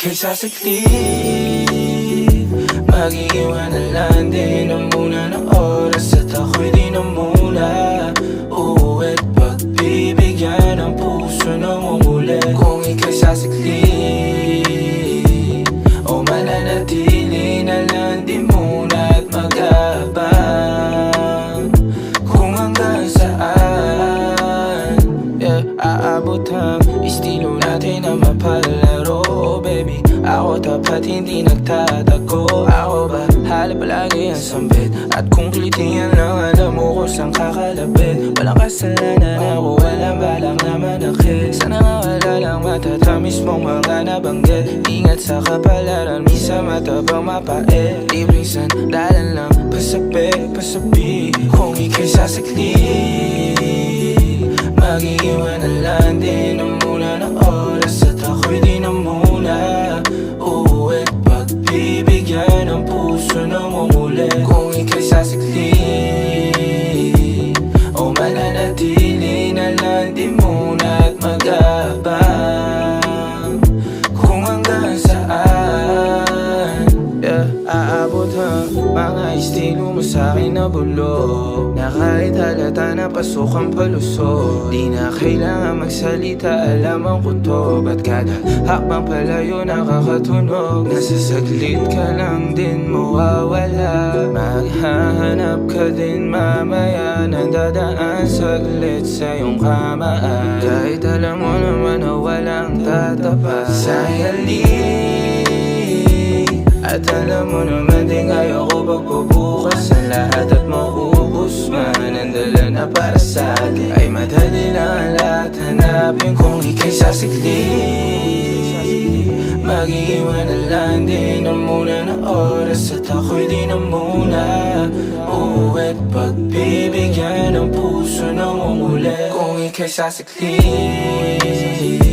Ika'y sasaklit Mag-iiwan na lang Di na muna ng oras At ako'y di na muna Uuwi't pagbibigyan ng puso na umulit Kung ika'y sasaklit natin na mapalaro Baby, ako tapat hindi nagtatago Ako ba hala palagi ang sambit At kung klitiyan lang alam mo kung saan kakalabit Walang kasalanan ako walang balak na manakit Sana nga wala lang matatamis mong mga nabanggit Ingat sa kapalaran, misa matabang mapait Libreng sandalan lang, pasabi, pasabi Kung ika'y sasakli Mag-iiwan na lang din na muna ng puso na umulit Kung ika'y sasakli O mananatili na lang di muna at mag-aabang Kung hanggang saan? Yeah, Aabot ang mga estilo mo sa'kin na bulok Na kahit halata na pasok ang palusot. Di na kailangan magsalita, alam ang kuto Ba't kada hakbang palayo nakakatunog. Nasa saglit ka lang din ka din mamaya Nang dadaan saglit sa iyong kamaan Kahit alam mo naman na walang tatapat. Sa halik at alam mo naman din kaya ko pagbubukas ang lahat at maubos man Ang dala na para sa Ay madali lang ang lahat hanapin kung ika'y sasakli Mag-iiwan na lang din na muna ng oras At ako'y di na muna Uuwi't. Pagbibigyan ng puso ng umulit Kung ika'y sasakli O mananatili